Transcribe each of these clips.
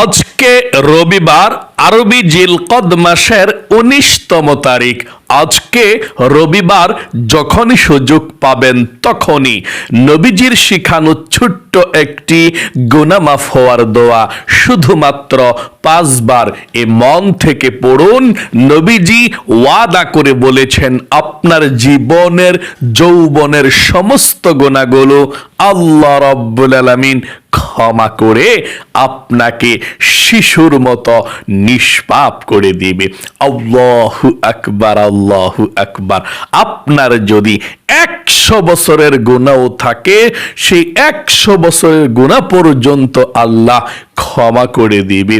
আজকে রবিবার আরবি জিলকদ মাসের উনিশতম তারিখ। আজকে রবিবার যখনই সুযোগ পাবেন তখনই। নবীজির শিখানো ছোট্ট একটি গুনামাফ হওয়ার দোয়া শুধুমাত্র পাঁচবার এ মন থেকে পড়ুন। নবীজি ওয়াদা করে বলেছেন, আপনার জীবনের, যৌবনের সমস্ত গুণাগুলো আল্লাহ রব্বুল আলামিন ক্ষমা করে আপনাকে শিশুর মতো নিষ্পাপ করে দিবে। আল্লাহু আকবার আল্লাহু আকবার। আপনার যদি একশো বছরের গুণাও থাকে, সেই একশো বছরের গুণা পর্যন্ত আল্লাহ ক্ষমা করে দিবে।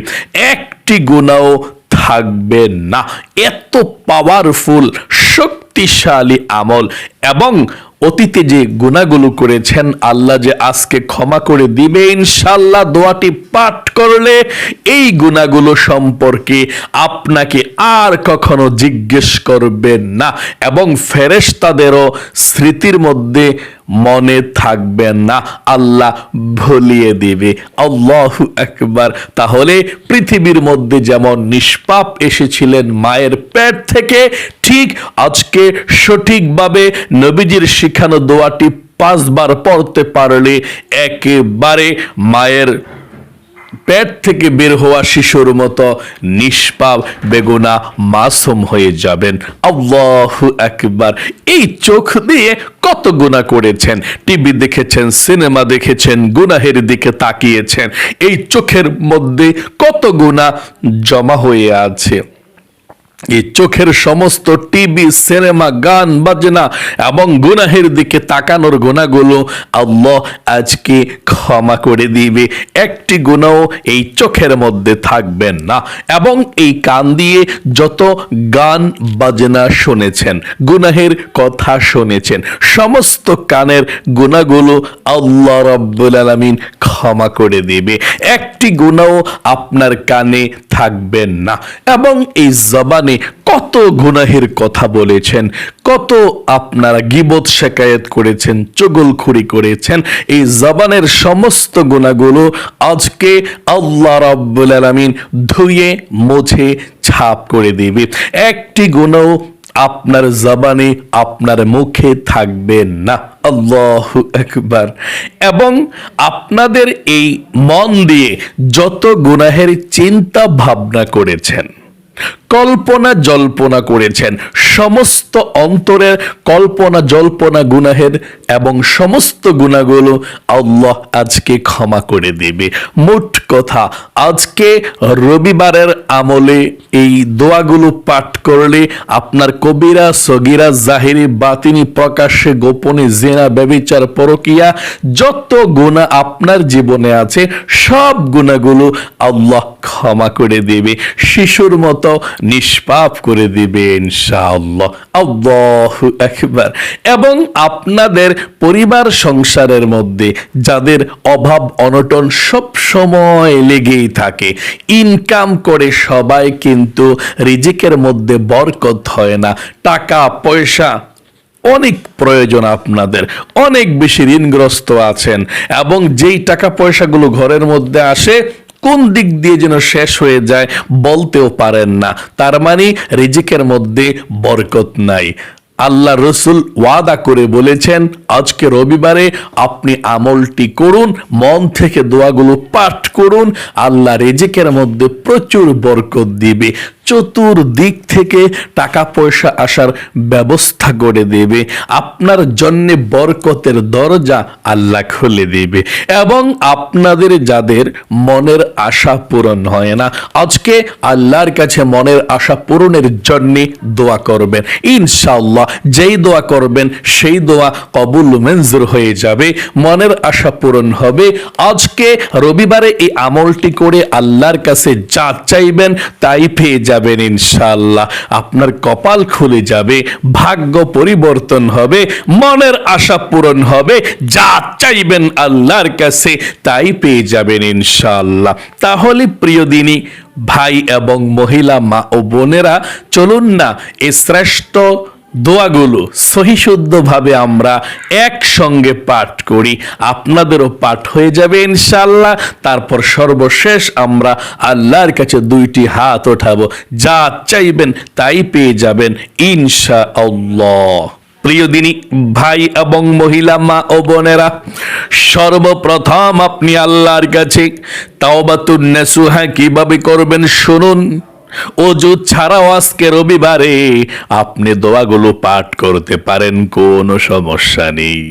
একটি গুণাও থাকবে না। এত পাওয়ারফুল শক্তিশালী আমল এবং অতীতে যে গুণাগুলো করেছেন, আল্লাহ যে আজকে ক্ষমা করে দিবে ইনশাল্লাহ দোয়াটি পাঠ করলে এই গুণাগুলো সম্পর্কে আপনাকে আর কখনো জিজ্ঞেস করবেন না। এবং ফেরেশতাদেরও স্মৃতির মধ্যে মনে থাকবে না, আল্লাহ ভুলিয়ে দেবে। আল্লাহ একবার তাহলে পৃথিবীর মধ্যে যেমন নিষ্পাপ এসেছিলেন মায়ের পেট থেকে, ঠিক আজকে সঠিকভাবে নবীজির শিখানো দোয়াটি পাঁচবার পড়তে পারলে একেবারে মায়ের পেট থেকে বের হওয়া শিশুর মতো নিষ্পাপ বেগুনা মাসুম হয়ে যাবেন। আল্লাহু একবার এই চোখ দিয়ে কত গুণা করেছেন? টিভি দেখেছেন, সিনেমা দেখেছেন, গুনাহের দিকে তাকিয়েছেন। এই চোখের মধ্যে কত গুণা জমা হয়ে আছে। এই চোখের সমস্ত টিভি, সিনেমা, গান, বাজনা এবং গুনাহের দিকে তাকানোর গুণাগুলো আল্লাহ আজকে ক্ষমা করে দিবে। একটি গুণাও এই চোখের মধ্যে থাকবেন না এবং এই কান দিয়ে যত গান, বাজনা শুনেছেন, গুনাহের কথা শুনেছেন, সমস্ত কানের গুণাগুলো আল্লাহ রব্বুল আলমিন ক্ষমা করে দিবে। একটি গুণাও আপনার কানে থাকবেন না। এবং এই জবানে কত গুনাহের কথা বলেছেন, কত আপনারা গিবত শেখায়ত করেছেন চগলখুরি করেছেন, এই জবানের সমস্ত গুণাগুলো আজকে আল্লাহ রাব্বুল আলামিন ধুয়ে, মুছে, ছাপ করে দিবে। একটি গুণও আপনার জবানে আপনার মুখে থাকবে না। আল্লাহ একবার এবং আপনাদের এই মন দিয়ে যত গুনাহের চিন্তা ভাবনা করেছেন কল্পনা জল্পনা করেছেন। সমস্ত অন্তরের কল্পনা জল্পনা গুনাহের এবং সমস্ত গুণাগুলো আল্লাহ আজকে ক্ষমা করে দেবে। মোট কথা, আজকে রবিবারের আমলে এই দোয়াগুলো পাঠ করলে আপনার কবিরা, সগিরা, জাহিরি, বাতিনি, প্রকাশ্যে, গোপনে, জেনা ব্যবিচার পরকিয়া, যত গুণা আপনার জীবনে আছে, সব গুণাগুলো আল্লাহ ক্ষমা করে দেবে। শিশুর মতো নিষ্পাপ করে দিবে ইনশাআল্লাহ। আল্লাহ একবার এবং আপনাদের পরিবার সংসারের মধ্যে যাদের অভাব অনটন সব সময় লেগেই থাকে ইনকাম করে সবাই কিন্তু রিজিকের মধ্যে বরকত হয় না। টাকা, পয়সা, অনেক প্রয়োজন আপনাদের। অনেক বেশি ঋণগ্রস্ত আছেন। এবং যেই টাকা পয়সাগুলো ঘরের মধ্যে আসে কোন দিক দিয়ে যেন শেষ হয়ে যায় বলতেও পারেন না। তার মানে রিজিকের মধ্যে বরকত নাই। আল্লাহ রসুল ওয়াদা করে বলেছেন, আজকে রবিবারে আপনি আমলটি করুন, মন থেকে দোয়াগুলো পাঠ করুন, আল্লাহ রেজেকের মধ্যে প্রচুর বরকত দিবে। চতুর্দিক থেকে টাকা পয়সা আসার ব্যবস্থা করে দেবে। আপনার জন্য বরকতের দরজা আল্লাহ খুলে দেবে। এবং আপনাদের যাদের মনের আশা পূরণ হয় না, আজকে আল্লাহর কাছে মনের আশা পূরণের জন্য দোয়া করবেন। ইনশাআল্লাহ যেই দোয়া করবেন, সেই দোয়া কবুল মঞ্জুর হয়ে যাবে, মনের আশা পূরণ হবে। আজকে রবিবারে এই আমলটি করে আল্লাহর কাছে যা চাইবেন তাই পেয়ে যাবেন ইনশাল্লাহ আপনার কপাল খুলে যাবে, ভাগ্য পরিবর্তন হবে, মনের আশা পূরণ হবে, যা চাইবেন আল্লাহর কাছে তাই পেয়ে যাবেন ইনশাল্লাহ তাহলে প্রিয় দিনী, ভাই এবং মহিলা, মা ও বোনেরা, চলুন না এ শ্রেষ্ঠ দোয়াগুলো সহিশুদ্ধভাবে আমরা একসঙ্গে পাঠ করি। আপনাদেরও পাঠ হয়ে যাবে ইনশাল্লাহ তারপর সর্বশেষ আমরা আল্লাহর কাছে দুইটি হাত ওঠাবো। যা চাইবেন তাই পেয়ে যাবেন ইনশা আল্লাহ প্রিয় দিনী, ভাই এবং মহিলা, মা ও বোনেরা, সর্বপ্রথম আপনি আল্লাহর কাছে তাওবাতুন নেসুহা কীভাবে করবেন শুনুন। অজু ছাড়াও আজকে রবিবারে আপনি দোয়াগুলো পাঠ করতে পারেন, কোনো সমস্যা নেই।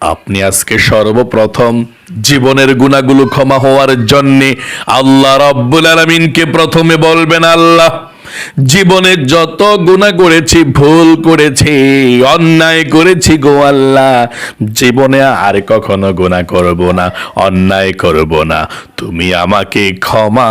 আপনি আজকে সর্বপ্রথম জীবনের গুণাগুলো ক্ষমা হওয়ার জন্যে আল্লাহ রব্বুল আলমিনকে প্রথমে বলবেন, আল্লাহ জীবনে যত গুণা করেছি, ভুল করেছি, অন্যায় করেছি গো আল্লাহ, জীবনে আর কখনো গুণা করব না, অন্যায় করব না। তুমি আমাকে ক্ষমা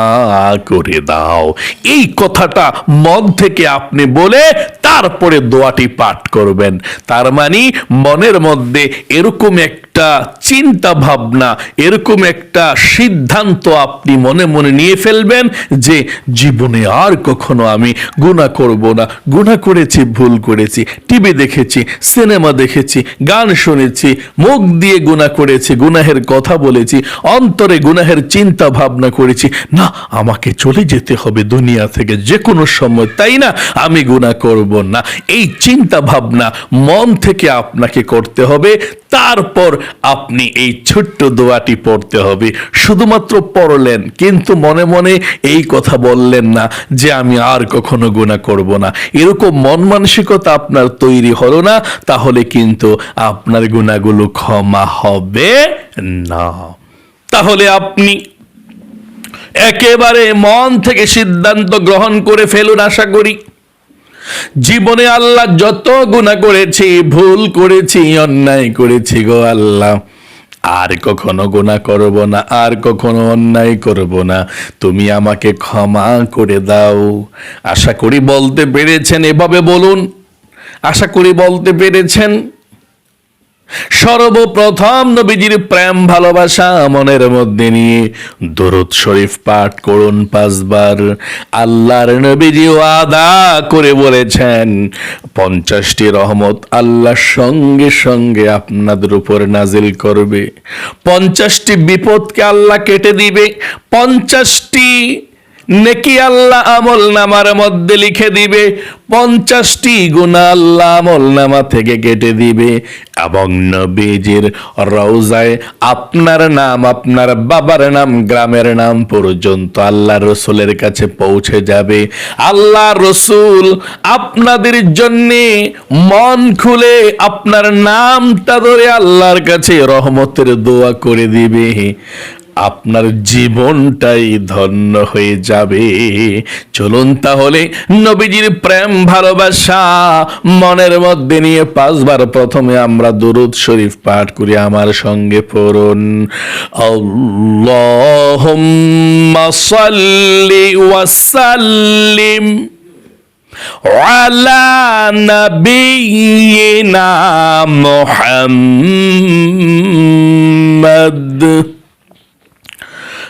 করে দাও। এই কথাটা মন থেকে আপনি বলে তারপরে দোয়াটি পাঠ করবেন। তার মানে মনের মধ্যে এরকম একটা চিন্তা ভাবনা এরকম একটা সিদ্ধান্ত আপনি মনে মনে নিয়ে ফেলবেন যে জীবনে আর কখনো আমি গুণা করব না। গুণা করেছি, ভুল করেছি, টিভি দেখেছি, সিনেমা দেখেছি, গান শুনেছি, মুখ দিয়ে গুণা করেছি, গুনাহের কথা বলেছি, অন্তরে গুনাহের চিন্তা ভাবনা করেছি। না, আমাকে চলে যেতে হবে দুনিয়া থেকে যে কোনো সময়, তাই না? আমি গুণা করব না। এই চিন্তা ভাবনা মন থেকে আপনাকে করতে হবে। তারপর আপনি এই ছোট্ট দোয়াটি পড়তে হবে। শুধুমাত্র পড়লেন, কিন্তু মনে মনে এই কথা বললেন না যে আমি আর কখনো গুণা করব না। এরকম মন মানসিকতা আপনার তৈরি হলো না, তাহলে কিন্তু আপনার গুণাগুলো ক্ষমা হবে না। তাহলে আপনি একেবারে মন থেকে সিদ্ধান্ত গ্রহণ করে ফেলুন আশা করি। জীবনে আল্লাহ যত গুণা করেছি, ভুল করেছি, অন্যায় করেছি গো আল্লাহ। আর কখনো গুণা করব না, আর কখনো অন্যায় করব না। তুমি আমাকে ক্ষমা করে দাও। আশা করি বলতে পেরেছেন, এভাবে বলুন। আশা করি বলতে পেরেছেন। সর্বপ্রথম নবীজির প্রেম, ভালোবাসা মনের মধ্যে নিয়ে দরুদ শরীফ পাঠ করুন পাঁচবার। আল্লাহর নবীজি আদা করে বলেছেন, পঞ্চাশটি রহমত আল্লাহর সঙ্গে সঙ্গে আপনাদের উপর নাজিল করবে। পঞ্চাশটি বিপদকে আল্লাহ কেটে দিবে। পঞ্চাশটি নেকি আল্লাহ আমল নামার মধ্যে লিখে দিবে, পঞ্চাশটি গুণা আল্লাহ আমল নামা থেকে কেটে দিবে। এবং নবীজির রওজায় আপনার নাম, আপনার বাবার নাম, গ্রামের নাম পর্যন্ত আল্লাহ রসুলের কাছে পৌঁছে যাবে। আল্লাহ রসুল আপনাদের জন্যে মন খুলে আপনার নামটা ধরে আল্লাহর কাছে রহমতের দোয়া করে দিবে। আপনার জীবনটাই ধন্য হয়ে যাবে চলুন তাহলে নবীজির প্রেম ভালোবাসা মনের মধ্যে নিয়ে পাঁচবার প্রথমে আমরা দুরুদ শরীফ পাঠ করি আমার সঙ্গে পড়ুন আল্লাহুম্মা সাল্লি ওয়াসাল্লিম على نبينا محمد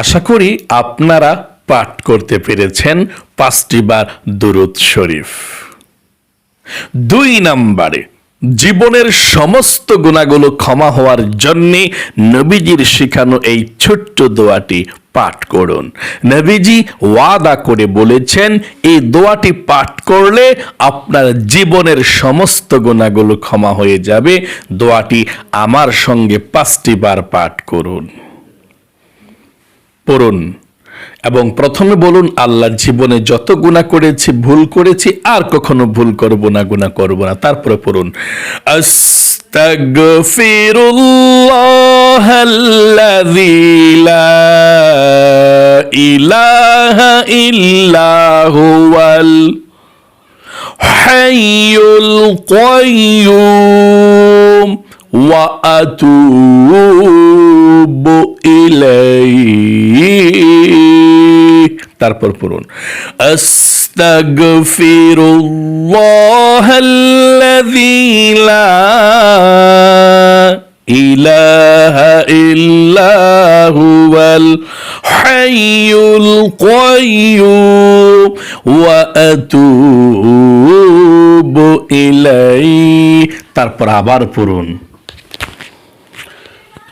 আশা করি আপনারা পাঠ করতে পেরেছেন পাঁচটি বার দুরুদ শরীফ। দুই নম্বরে, জীবনের সমস্ত গুণাগুলো ক্ষমা হওয়ার জন্যে নবীজির শেখানো এই ছোট্ট দোয়াটি পাঠ করুন। নবীজি ওয়াদা করে বলেছেন, এই দোয়াটি পাঠ করলে আপনার জীবনের সমস্ত গুণাগুলো ক্ষমা হয়ে যাবে। দোয়াটি আমার সঙ্গে পাঁচটি বার পাঠ করুন। পড়ুন এবং প্রথমে বলুন আল্লাহ জীবনে যত গুণা করেছি, ভুল করেছি, আর কখনো ভুল করব না গুণা করব না। তারপরে পড়ুন আস্তাগফিরুল্লাহ আল্লাযী লা ইলাহা ইল্লা হুয়াল হাইয়ুল কাইয়্যুম وأتوب إليه তারপর পড়ুন আস্তাগফিরুল্লাহ الذي لا إله إلا هو الحي القيوم وأتوب إليه তারপর আবার পড়ুন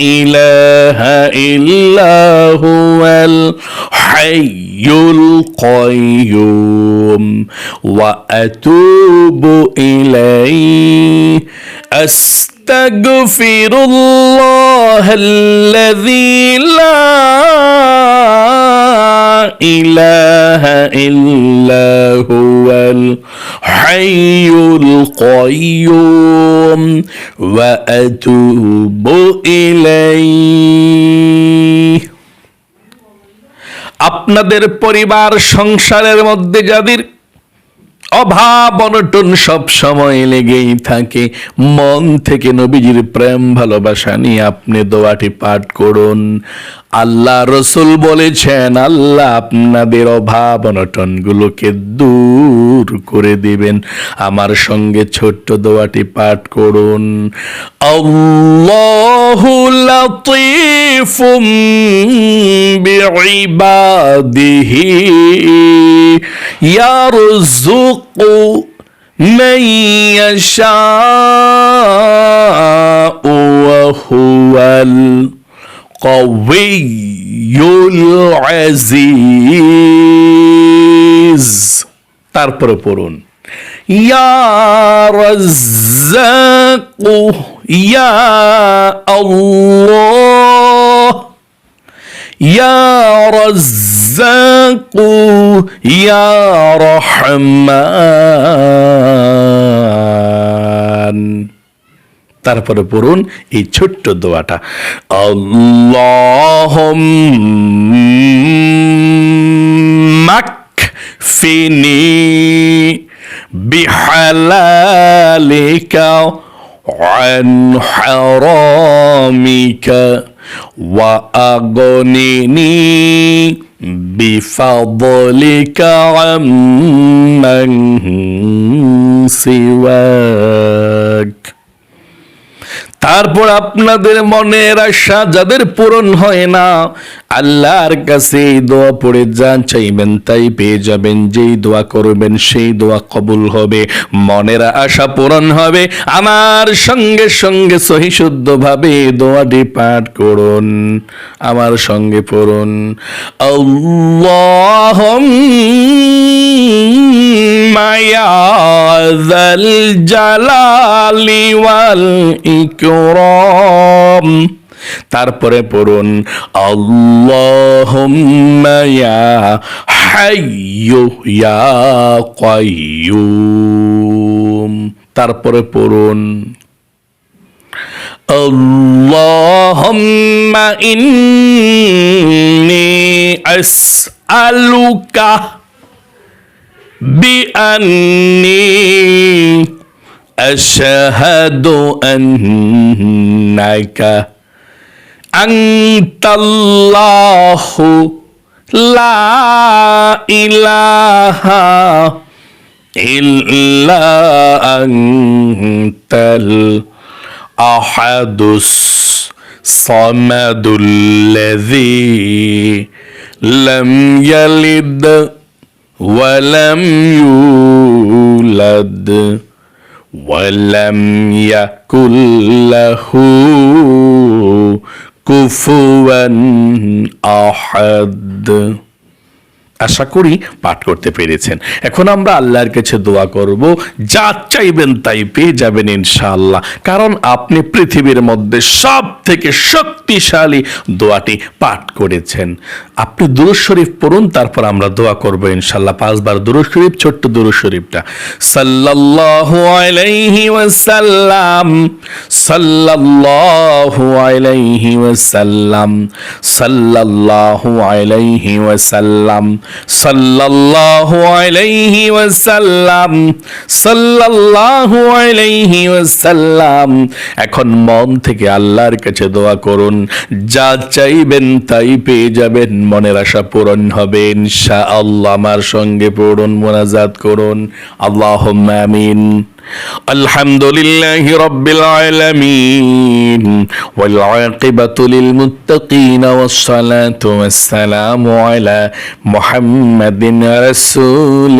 إله إلا هو الحي القيوم وأتوب إليه. أستغفر الله الذي لا إله إلا هو الحي القيوم وأتوب إليه আপনাদের পরিবার সংসারের মধ্যে যাদের অভাব অনটন সব সময় লেগেই থাকে। মন থেকে নবীজির প্রেম, ভালোবাসা নিয়ে আপনি দোয়াটি পাঠ করুন। আল্লাহ রসুল বলেছেন, আল্লাহ আপনাদের অভাব অনটন গুলোকে দূর করে দিবেন। আমার সঙ্গে ছোট্ট দোয়াটি পাঠ করুন। আল্লাহু লতীফুম বিইবাদিহি। ইয়ারযুকু من يشاء وهو القوي العزيز তারপরে পড়ুন ইয়া রাজ্জাকু ইয়া আল্লাহ يا رزاق يا رحمن তারপরে পড়ুন এই ছোট্ট দোয়াটা আল্লাহ মাকফিনি বিহালালিকা عن حرامك وأغنني بفضلك عمن سواك. তারপর আপনাদের মনের আশা যাদের পূরণ হয় না, আল্লাহর কাছে দোয়া পড়ে যা চাইবেন তাই পেয়ে যাবেন, যেই দোয়া করবেন সেই দোয়া কবুল হবে, মনের আশা পূরণ হবে, আমার সঙ্গে সঙ্গে সহি শুদ্ধ ভাবে দোয়াটি পাঠ করুন, আমার সঙ্গে পড়ুন আল্লাহ ذا الجلال والإكرام তারপরে পড়ুন আল্লাহুম্মা ইয়া হাইয়ু ইয়া কাইয়ুম তারপরে পড়ুন اللهم إني أسألك بأني أشهد أنك أنت الله لا إله إلا أنت الأحد الصمد الذي لم يلد ولم يولد ولم يكن له كفوا أحد. আশা করি পাঠ করতে পেরেছেন। এখন আমরা আল্লাহর কাছে দোয়া করব, যা চাইবেন তাই পেয়ে যাবেন ইনশাআল্লাহ। কারণ আপনি পৃথিবীর মধ্যে সব থেকে শক্তিশালী দোয়াটি পাঠ করেছেন। আপনি দুরুদ শরীফ পড়ুন, তারপর আমরা দোয়া করব ইনশাআল্লাহ। পাঁচবার দুরুদ শরীফ, ছোট্ট দুরুদ শরীফটা। সাল্লাল্লাহু আলাইহি ওয়াসাল্লাম, সাল্লাল্লাহু আলাইহি ওয়াসাল্লাম, সাল্লাল্লাহু আলাইহি ওয়াসাল্লাম। সাল্লাল্লাহু আলাইহি ওয়াসাল্লাম, সাল্লাল্লাহু আলাইহি ওয়াসাল্লাম, এখন মন থেকে আল্লাহর কাছে দোয়া করুন। যা চাইবেন তাই পেয়ে যাবেন, মনের আশা পূরণ হবে, ইনশাআল্লাহ। আমার সঙ্গে পড়ুন, মোনাজাত করুন। আল্লাহুম্মা আমিন। الحمد لله رب العالمين والعاقبة للمتقين والصلاة والسلام على محمد رسول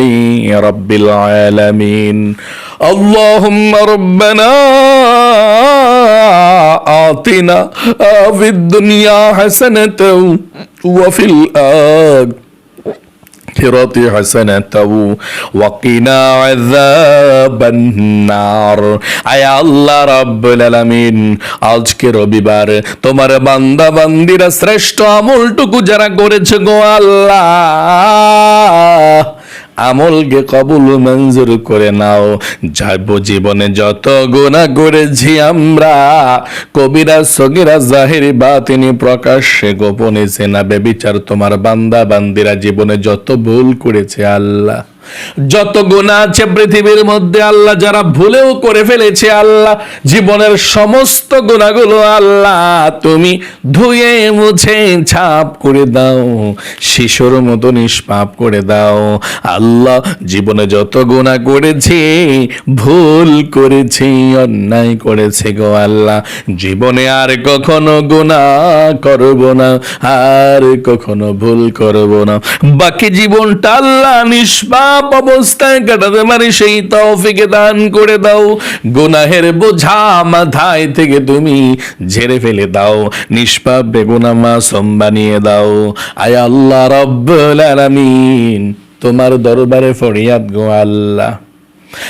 رب العالمين. اللهم ربنا آتنا في الدنيا حسنة وفي الآخرة الآخرة حسنة وقنا عذاب النار আয় আল্লাহ রাব্বুল আলামিন আজকে রবিবার তোমার বান্দা বান্দিরা শ্রেষ্ঠ আমলটুকু যারা করেছে গো আল্লাহ আমলকে কবুল মঞ্জুর করে নাও। যাব জীবনে যত গুণা করেছি আমরা, কবিরা, সগিরা, জাহির বা তিনি প্রকাশ্যে, গোপনে সেনা বেবিচার তোমার বান্দা বান্দিরা জীবনে যত ভুল করেছে আল্লাহ। যত গুণা আছে পৃথিবীর মধ্যে আল্লাহ যারা ভুলেও করে ফেলেছে আল্লাহ, জীবনের সমস্ত গুণাগুলো আল্লাহ তুমি ধুয়ে, মুছে, ছাপ করে দাও, শিশুর মতো নিষ্পাপ করে দাও। আল্লাহ জীবনে যত গুণা করেছি, ভুল করেছি, অন্যায় করেছে গো আল্লাহ। জীবনে আর কখনো গুণা করব না, আর কখনো ভুল করব না। বাকি জীবনটা আল্লাহ নিষ্পাপ অবস্থায় কাটাতে পারি, সেই তৌফিকে দান করে দাও। গুনাহের বোঝা মাথায় থেকে তুমি ঝেড়ে ফেলে দাও। নিষ্পাপ বেগুনা মাসম বানিয়ে দাও। আয় আল্লাহ রব্বুল আলামিন, তোমার দরবারে ফরিয়াদ গো আল্লাহ।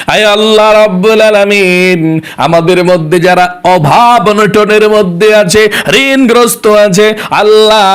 আয় আল্লাহ রাব্বুল আলামিন, আমাদের মধ্যে যারা অভাব অনটনের মধ্যে আছে, ঋণগ্রস্ত আছে, আল্লাহ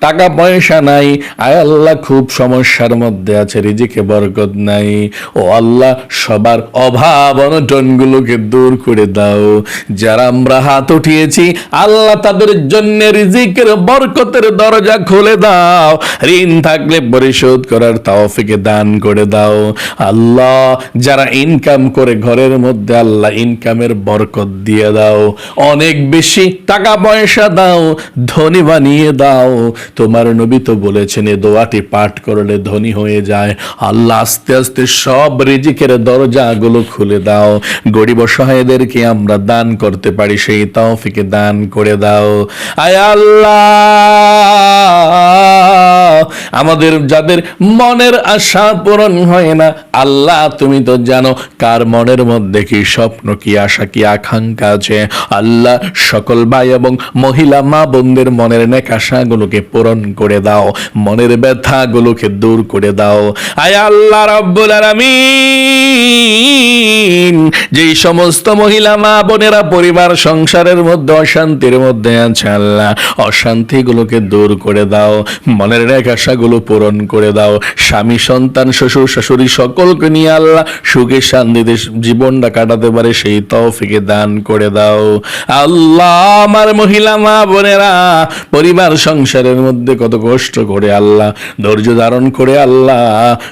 টাকা পয়সা নাই, আয় আল্লাহ খুব সমস্যার মধ্যে আছে, রিজিকে বরকত নাই। ও আল্লাহ, সবার অভাব অনটনগুলোকে দূর করে দাও। যারা আমরা হাত উঠিয়েছি, আল্লাহ তাদের জন্য রিজিকের বরকতের দরজা খুলে দাও। ঋণ থাকলে পরিশোধ করার তাওফিকে দান করে দাও। আল্লাহ, যারা ইনকাম করে ঘরের মধ্যে, আল্লাহ ইনকামের বরকত দিয়ে দাও। অনেক বেশি টাকা পয়সা দাও, ধনী বানিয়ে দাও। তোমার নবী তো বলেছেন, এ দোয়াটি পাঠ করলে ধনী হয়ে যায়। আল্লাহ আস্তে আস্তে সব রিজিকের দরজাগুলো খুলে দাও। গরিব অসহায়দেরকে আমরা দান করতে পারি, সেই তৌফিকে দান করে দাও। আয় আল্লাহ! আমাদের যাদের মনের আশা পূরণ হয় না, আল্লাহ তুমি তো জানো কার মনের মধ্যে কি স্বপ্ন, কি আশা, কি আকাঙ্ক্ষা আছে। আল্লাহ সকল ভাই এবং মহিলা, মা বোনদের মনের নেক আশাগুলোকে পূরণ করে দাও, মনের ব্যথাগুলোকে দূর করে দাও। আয় আল্লাহ রব্বুল আলামিন, যেই সমস্ত মহিলা, মা বোনেরা পরিবার, সংসারের মধ্যে, অশান্তির মধ্যে আছে আল্লাহ, অশান্তিগুলোকে দূর করে দাও, মনের রেখ চাহিদাগুলো পূরণ করে দাও। স্বামী, সন্তান, শ্বশুর, শাশুড়ি সকলকে নিয়ে আল্লাহ সুখে শান্তিতে জীবনটা কাটাতে পারে, সেই তৌফিকে দান করে দাও। আল্লাহ, আমার মহিলা, মা, বোনেরা, পরিবার, সংসারের মধ্যে কত কষ্ট করে আল্লাহ, ধৈর্য ধারণ করে আল্লাহ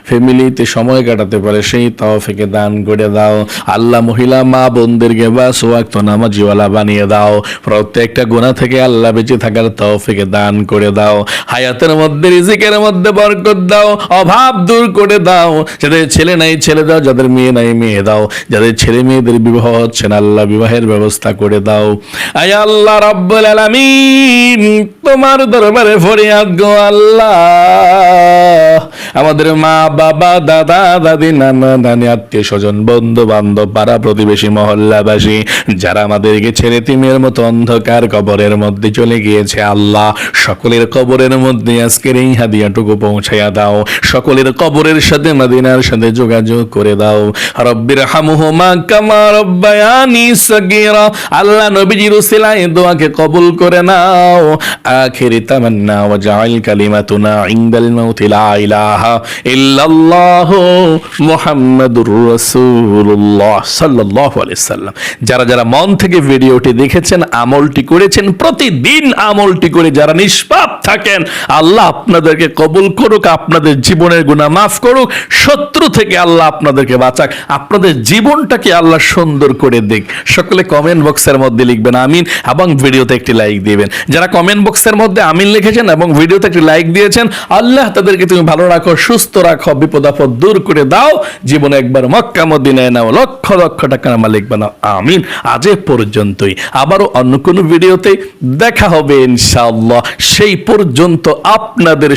ফ্যামিলিতে সময় কাটাতে পারে, সেই তৌফিকে দান করে দাও। আল্লাহ, মহিলা, মা, বোনদেরকে বা সোয়াক্ত নামাজিওয়ালা বানিয়ে দাও। প্রত্যেকটা গোনা থেকে আল্লাহ বেঁচে থাকার তৌফিকে দান করে দাও। হায়াতের মধ্যে রিজিকের মধ্যে বরকত দাও, অভাব দূর করে দাও। যাদের ছেলে নাই, ছেলে দাও, যাদের মেয়ে নাই, মেয়ে দাও। যাদের ছেলে মেয়েদের বিবাহ হচ্ছে না, আল্লাহ বিবাহের ব্যবস্থা করে দাও। আয় আল্লাহ রব্বুল আলামিন, তোমার দরবারে ফরিয়াদ গো আল্লাহ। আমাদের মা, বাবা, দাদা, দাদি, নানা, নানি, আত্মীয় স্বজন বন্ধু বান্ধব পাড়া প্রতিবেশী, মহল্লাবাসী, যারা আমাদেরকে ছেড়ে তিমের মতো অন্ধকার কবরের মধ্যে চলে গিয়েছে, আল্লাহ, সকলের কবরের মধ্যে আজকের এই হাদিয়াটুকু পৌঁছাইয়া দাও। সকলের কবরের সাথে, মাদিনার সাথে যোগাযোগ করে দাও। রব্বির হামুহুমা কামা রব্বায়ানি সগীরা। আল্লাহ নবীজির দোয়াকে কবুল করে নাও। আখিরি তামান্না কালিমাতুনা লা ইলাহা ইল্লাল্লাহ মুহাম্মাদুর রাসূলুল্লাহ সাল্লাল্লাহু আলাইহি সাল্লাম। যারা যারা মন থেকে ভিডিওটি দেখেছেন, আমলটি করেছেন, প্রতিদিন আমলটি করে যারা নিষ্পাপ থাকেন, আল্লাহ আপনাদেরকে কবুল করুক, আপনাদের জীবনের গুনাহ মাফ করুক, শত্রু থেকে আল্লাহ আপনাদেরকে বাঁচাক, আপনাদের জীবনটাকে আল্লাহ সুন্দর করে দিক। সকলে কমেন্ট বক্সের মধ্যে লিখবেন, আমিন, এবং ভিডিওতে একটি লাইক দিবেন। যারা কমেন্ট বক্সের মধ্যে আমিন লিখেছেন এবং ভিডিওতে একটি লাইক দিয়েছেন, আল্লাহ তাদেরকে তুমি ভালো রাখো, সুস্থ রাখো, বিপদ আপদ দূর করে দাও। জীবনে একবার মক্কা, মদিনায় নাও, লক্ষ লক্ষ টাকার মালিক বানাও, আমিন। আজ পর্যন্তই। আবারও অন্য কোনো ভিডিওতে দেখা হবে ইনশাআল্লাহ। সেই পর্যন্ত আপনাদের